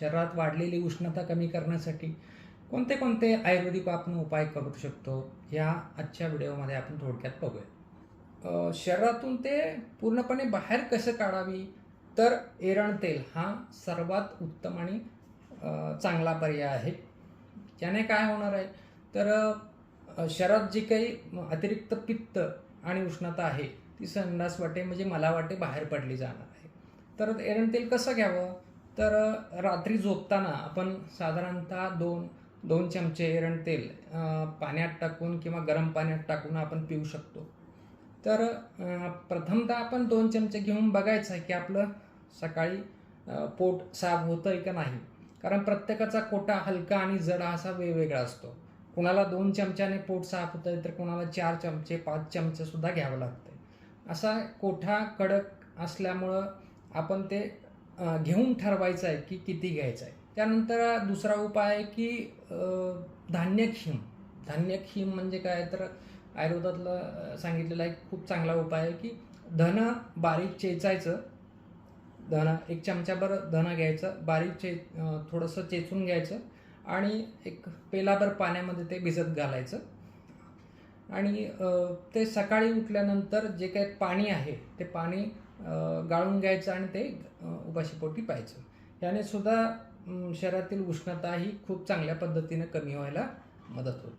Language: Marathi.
शरीरात वाढलेली उष्णता कमी करण्यासाठी कोणते कोणते आयुर्वेदिक आपण उपाय करू शकतो या आजच्या व्हिडिओमध्ये आपण थोडक्यात बघूया. शरीरातून ते पूर्णपणे बाहेर कसं काढावी तर एरण तेल हा सर्वात उत्तम आणि चांगला पर्याय आहे. याने काय होणार आहे तर शरीरात जी काही अतिरिक्त पित्त आणि उष्णता आहे ती संडास वाटे म्हणजे मला वाटे बाहेर पडली जाणार आहे. तर एरण तेल कसं घ्यावं? तर रात्री झोपताना आपण साधारणतः दोन दोन चमचे एरण तेल पाण्यात टाकून किंवा गरम पाण्यात टाकून आपण पिऊ शकतो. तर प्रथमतः आपण दोन चमचे घेऊन बघायचं आहे की आपलं सकाळी पोट साफ होतं आहे का नाही. कारण प्रत्येकाचा कोटा हलका आणि जड असा वेगवेगळा असतो. कुणाला दोन चमच्याने पोट साफ होतं तर कुणाला चार चमचे पाच चमचे सुद्धा घ्यावं लागतं असा कोठा कडक असल्यामुळं आपण ते घेऊन ठरवायचं आहे की किती घ्यायचं आहे त्यानंतर दुसरा उपाय आहे की धान्यक्षीम धान्यक्षीम म्हणजे काय? तर आयुर्वेदातलं सांगितलेला एक खूप चांगला उपाय आहे की धन बारीक चेचायचं. धना एक चमच्याभर धना घ्यायचं बारीक चे थोडंसं चेचून घ्यायचं आणि एक पेलाभर पाण्यामध्ये ते भिजत घालायचं. आणि ते सकाळी उठल्यानंतर जे काही पाणी आहे ते पाणी गाळून घ्यायचं आणि ते उपाशीपोटी प्यायचं याने सुद्धा शरीरातील उष्णता ही खूप चांगल्या पद्धतीने कमी व्हायला मदत होते.